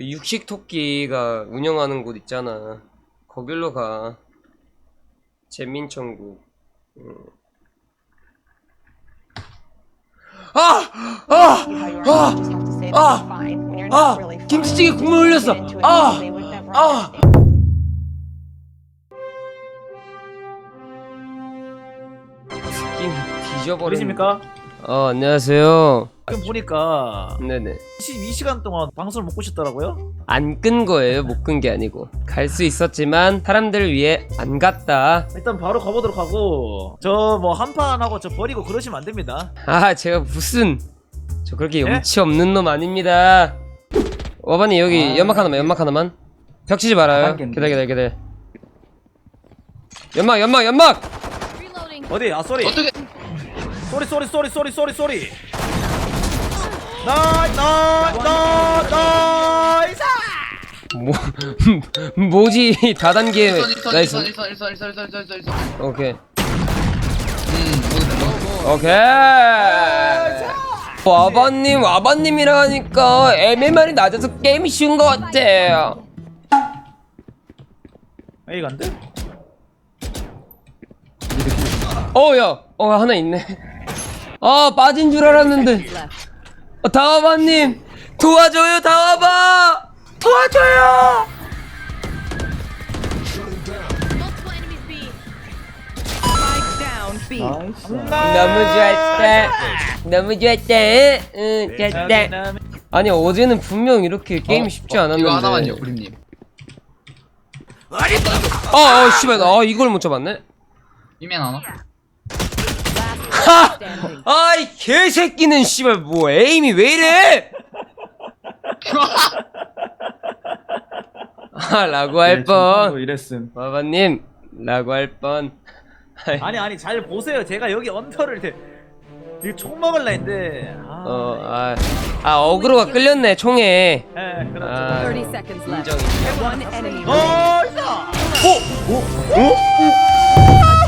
그 육식 토끼가 운영하는 곳 있잖아. 거길로 가. 재민천국. 음. 아! 아! 아! 아! 아! 김치찌개 국물 흘렸어. 아! 아! 튀김 뒤져버렸네. 어디십니까? 어, 안녕하세요. 지금 보니까 네네. 22시간 동안 방송을 못 보셨더라고요. 안 끈 거예요. 못 끈 게 아니고. 갈 수 있었지만 사람들을 위해 안 갔다. 일단 바로 가보도록 하고 저 뭐 한판 하고 저 버리고 그러시면 안 됩니다. 아, 제가 무슨 저 그렇게 네? 염치 없는 놈 아닙니다. 와바님 여기 아. 연막 하나만, 연막 하나만. 벽치지 말아요. 한 기다려, 기다려, 기다려. 연막, 연막, 연막. 어디? 아 쏘리. 어떻게 쏘리 쏘리 쏘리 쏘리 쏘리 쏘리. 나이 나이 나이 나이스. 뭐 뭐지? 다단계 나이스. 오케이. 음뭐 오케이. 와바님, 와바님이라 하니까 MMR이 낮아서 게임이 쉬운 것 같아요. 에이 간대? 어, 야, 어 하나 있네. 아 빠진 줄 알았는데. 어, 다와바님 도와줘요, 다와바. 도와줘요. 너무 좋았다. 너무 좋았다. 응, 좋았다. 아니 어제는 분명 이렇게 게임 쉽지 않았는데. 이거 하나만요 우리님 어, 어, 씨발, 아 이걸 못 잡았네. 이면 하나 하! 아이 개새끼는 씨발 뭐 에임이 왜 이래? 아 라고 할 뻔. 네, 이랬음. 바바님 라고 할 뻔. 아니 아니 잘 보세요. 제가 여기 언터를 대. 이거 총 먹을라 했는데. 아, 어, 아, 아 어그로가 끌렸네 총에. 예, 그렇죠. 아, 30 seconds left. 인정. One enemy. 어, 있어.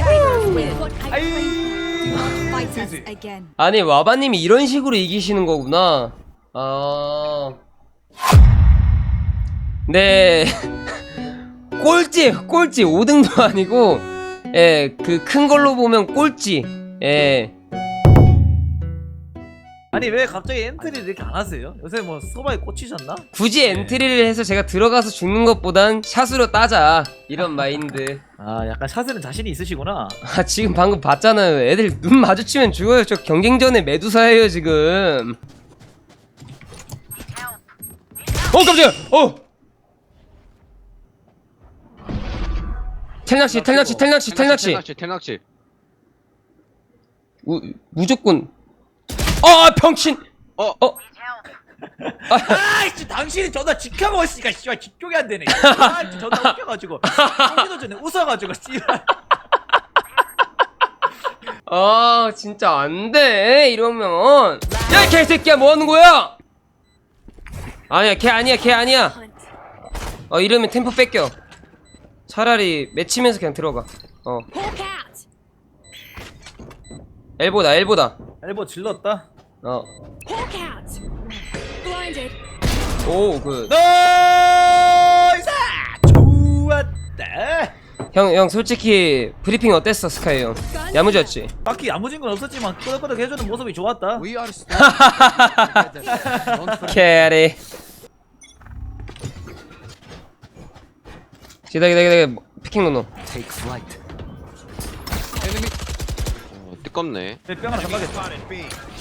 Tigers win. 아이. Fight us again. 아니 와바님이 이런 식으로 이기시는 거구나. 아, 네. 꼴찌, 꼴찌 5등도 아니고, 예, 그 큰 걸로 보면 꼴찌. 예. 아니 왜 갑자기 엔트리를 이렇게 안 하세요? 요새 뭐 소바에 꽂히셨나? 굳이 엔트리를 해서 제가 들어가서 죽는 것보단 샷으로 따자. 이런 마인드. 아 약간 샷에는 자신이 있으시구나. 아 지금 방금 봤잖아요. 애들 눈 마주치면 죽어요. 저 경쟁전에 메두사예요 지금. 어 깜짝이야! 어. 텔낚시 텔낚시 텔낚시 텔낚시. 텔낚시 텔낚시. 우, 무조건 아 병신 어? 어 아이씨 당신이 전화 직하고 있으니까 씨발 집중이 안 되네. 아 전화 웃겨가지고 웃기도 전에 웃어가지고 씨발. 아 진짜 안 돼 이러면 야 개새끼야 뭐하는 거야 아니야 걔 아니야 걔 아니야 어 이러면 템포 뺏겨 차라리 맺히면서 그냥 들어가 어. 엘보다 엘보다 엘보 질렀다. Hawk out. Blinded. 어오 그 나이스 좋았다. 형, 형 솔직히 브리핑 어땠어 스카이 형 야무졌지? 딱히 야무진 건 없었지만 끄덕끄덕 해주는 모습이 좋았다. We are 캐리 기다 기다 기다 피킹 노노 어, 뜨겁네. 내 하나 잡아겠다.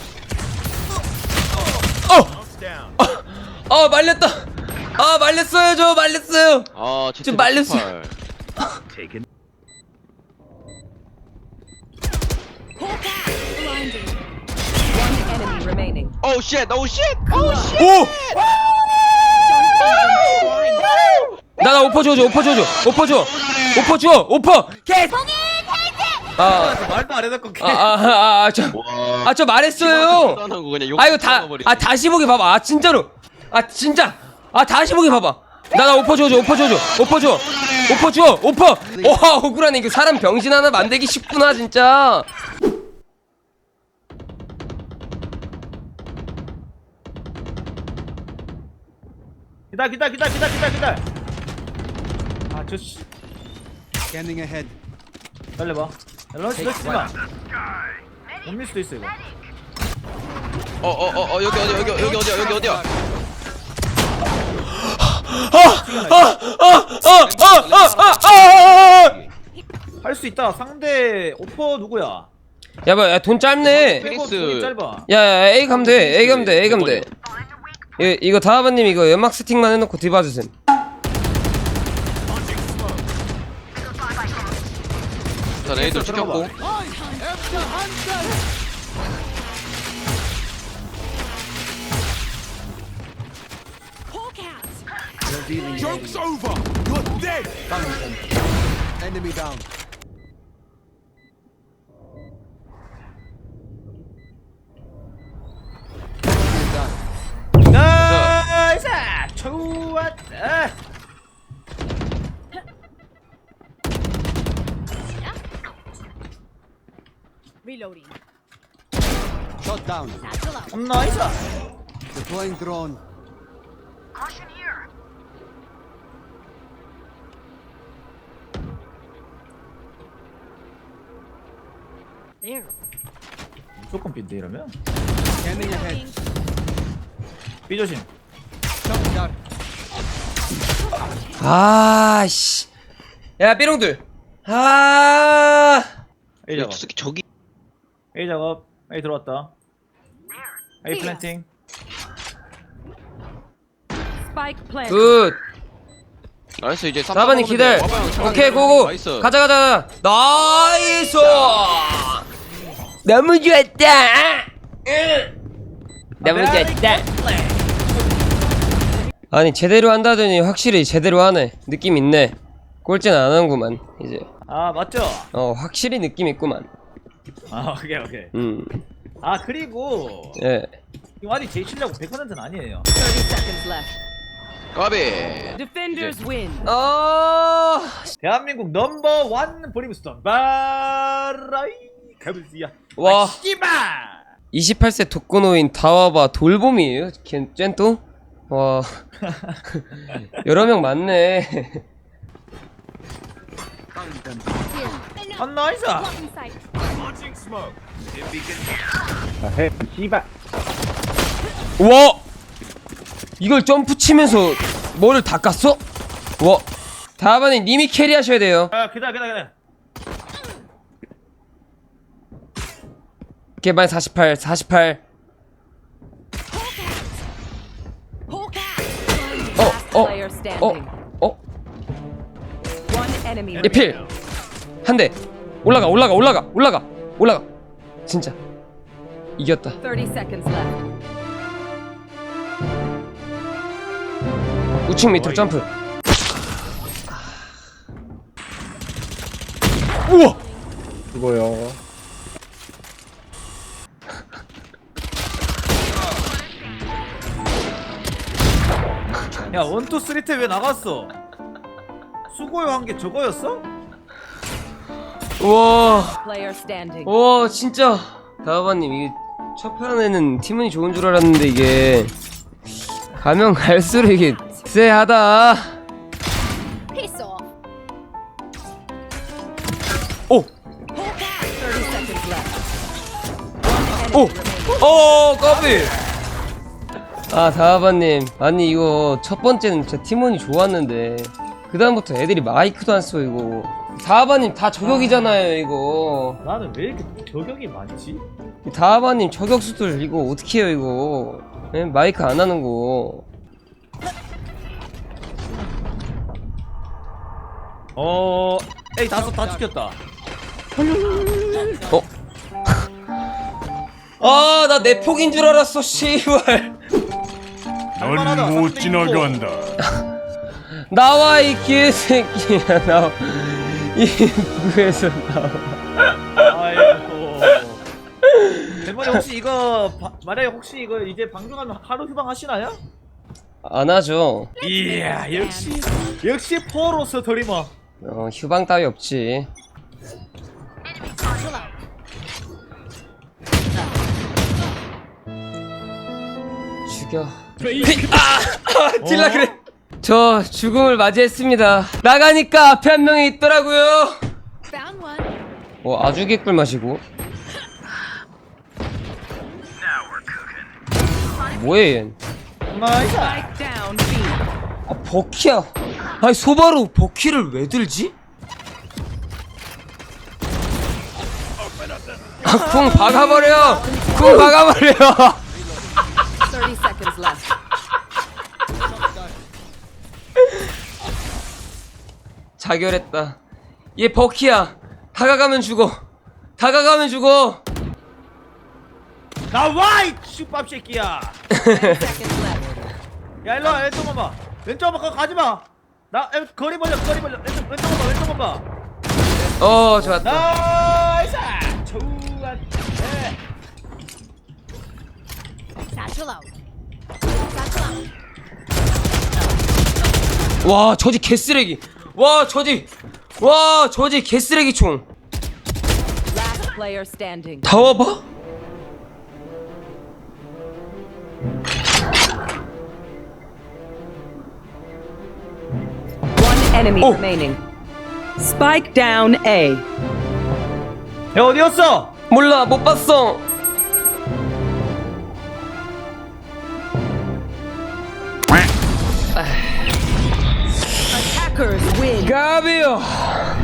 어! 아 말렸다 아 말렸어요 저 말렸어요 아, 좀 말렸어. Hawk out. Blinded. One enemy remaining. 오 쉣, 오 쉣, 오 쉣. 오! 나나 오퍼 줘줘 오퍼 줘줘 오퍼 줘 오퍼 줘 오퍼 개 아, 말도 안 해놓고 걔. 아, 아, 아, 아, 저, 와. 아, 저 말했어요. 떠나고 그냥 욕 아, 이거 다, 먹어버리네. 아, 다시 보기 봐봐. 아, 진짜로. 아, 진짜. 아, 다시 보기 봐봐. 나, 나 오퍼 줘줘, 오퍼 줘줘, 오퍼 줘. 오퍼 줘, 오퍼. 와, 억울하네. 이거 사람 병신 하나 만들기 쉽구나, 진짜. 기다 기다 기다 기다 기다 기다 아저 씨 Scanning ahead. 달려봐 런치 런치 마. 못 밀 수도 있어 이거. 어어어어 여기 어디 여기 여기 어디야 여기 어디야? 할 수 있다. 상대 오퍼 누구야? 야봐 야돈 짧네. 짧아. 야야 A 가면 돼 A 가면 돼 A 가면 돼. 이, 이거 다하바님 이거 연막 세팅만 해놓고 뒤봐주셈 자 레이도 들어가봐. 찍혔고 Hawk out. Joke's over. You're dead. Enemy down. Reloading. Shot down. Satchel out. 나이스 Deploying drone. There. 무조건 빈데 이러면 Scanning ahead. 삐조심 Shot down. 아씨 야 삐롱들 아 작업 특히 저기 A 작업 A 들어왔다. A 플랜팅 Spike plant. 굿. 나이스 이제 돼. 와봐요, 오케이. 고고. 나이스. 가자 가자. 나이스. 너무 좋았다. 응. 너무 좋았다. 아니 제대로 한다더니 확실히 제대로 하네. 느낌 있네. 꼴찌는 안 하는구만 이제. 아 맞죠? 어 확실히 느낌 있구만 아 오케이 오케이. 음예 아 그리고 이거 아직 제 실력 100%는 아니에요. 30 seconds left. 까비. Defenders win. 어... 대한민국 넘버 원 브림스톤. 바라이 가브스야. 와. 씨발! 28세 독거노인 다와바 돌봄이에요? 걘, 쟨 또? 와. 여러 명 많네. 아 나이 스 Blocking sight. 와 이걸 점프 치면서 뭐를 다 깠어? 와 다음번에 님이 캐리하셔야 돼요 아 기다려 기다려 기다려 개발 48 48 Hawk out. 어, 어. 어? 어? 예필 한 대 올라가 올라가 올라가 올라가 올라가. 진짜. 이겼다. 30 seconds left. 우측 밑으로 점프. 우와! 야 원투 쓰리 테 왜 나갔어? 수고요 한 게 저거였어? 우와 Player standing. 와 진짜 다바님 이게 첫 판에는 팀원이 좋은 줄 알았는데 이게 가면 갈수록 이게 쎄하다 Piss off. 오! 30 seconds left. 오! 어 까비 아 다바님 아니 이거 첫 번째는 진짜 팀원이 좋았는데 그 다음부터 애들이 마이크도 안 쓰고 다바님 다 저격이잖아요 이거 나는 왜 이렇게 저격이 많지? 다바님 저격수들 이거 어떻게 해요 이거 예? 마이크 안 하는 거 어 에이 다섯 다 지켰다 어? 아, 나 내 폭인 줄 알았어, 씨발. 넌 못 지나간다. 나와, 이 개새끼야, 나와. 입구에서 나와. 아이고 대머리 혹시 이거 바, 만약에 혹시 이거 이제 방송하면 하루 휴방 하시나요? 안 하죠. 이야 역시 역시 포로 스트리머 어, 휴방 따위 없지. 죽여. 아! 아! 딜라 그래. 저 죽음을 맞이했습니다. 나가니까 앞에 한 명이 있더라고요. Found one. 어, 아주 개꿀 마시고. 뭐해, 얘. 나이스 Down B. 아, 버키야. 아니, 소바로 버키를 왜 들지? 아, 쿵 박아버려! 쿵 박아버려! 자결했다. 얘 버키야. 다가가면 죽어. 다가가면 죽어. 나와 이 슈밥 새끼야 10 seconds left. 야 일로 와 왼쪽만 봐 왼쪽만 가 가지 마 나 에, 거리 벌려 거리 벌려 왼쪽 왼쪽만 봐 왼쪽만 봐 어, 좋았다. 나이스 좋아 네. Satchel out. Satchel out. 와, 저지 개쓰레기. 와, 저지. 와, 저지 개쓰레기 총. 다 와봐? One enemy Oh. remaining. Spike down A. 야 어디였어 몰라, 못 봤어. Attackers win. 가비요.